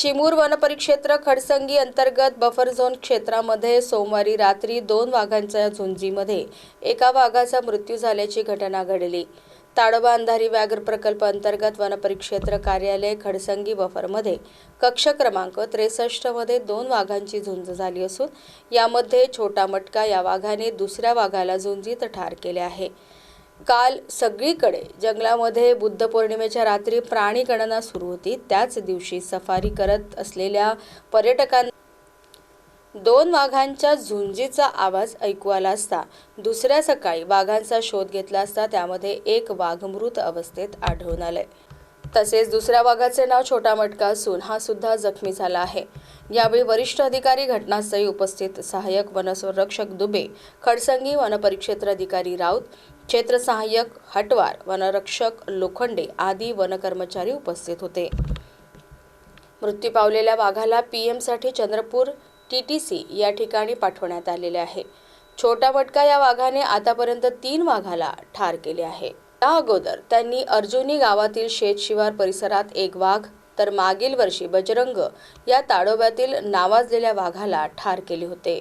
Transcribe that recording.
चिमूर वनपरिक्षेत्र खडसंगी अंतर्गत buffer zone क्षेत्रामध्ये सोमवारी रात्री दोन वाघांच्या झुंजीमध्ये एका वाघाचा मृत्यू झाल्याची घटना घडली. ताडोबा अंधारी व्याघ्र प्रकल्प अंतर्गत वनपरिक्षेत्र कार्यालय खडसंगी बफरमध्ये कक्ष क्रमांक त्रेसष्टमध्ये दोन वाघांची झुंज झाली असून यामध्ये छोटा मटका या वाघाने दुसऱ्या वाघाला झुंजीत ठार केले आहे. काल सगळीकडे जंगलामध्ये बुद्ध पौर्णिमेच्या रात्री प्राणी गणना सुरू होती. त्याच दिवशी सफारी करत असलेल्या पर्यटकांना दोन वाघांच्या झुंजीचा आवाज ऐकू आला असता. दुसऱ्या सकाळी वाघांचा शोध घेतला असता. त्यामध्ये एक वाघ मृत अवस्थेत आढळून आलंय. तसेच दुसऱ्या वाघाचे नाव छोटा मटका असून हा सुद्धा जखमी झाला आहे. यावेळी वरिष्ठ अधिकारी घटनास्थळी उपस्थित सहाय्यक वनसंरक्षक दुबे खडसंगी वनपरिक्षेत्र अधिकारी राऊत क्षेत्र सहाय्यक हटवार वनरक्षक लोखंडे आदी वनकर्मचारी उपस्थित होते. मृत्यू पावलेल्या वाघाला पी एमसाठी चंद्रपूर टी टी सी या ठिकाणी पाठवण्यात आलेले आहे. छोटा मटका या वाघाने आतापर्यंत तीन वाघाला ठार केले आहे. या अगोदर त्यांनी अर्जुनी गावातील शेतशिवार परिसरात एक वाघ तर मागील वर्षी बजरंग या ताडोब्यातील नावाजलेल्या वाघाला ठार केले होते.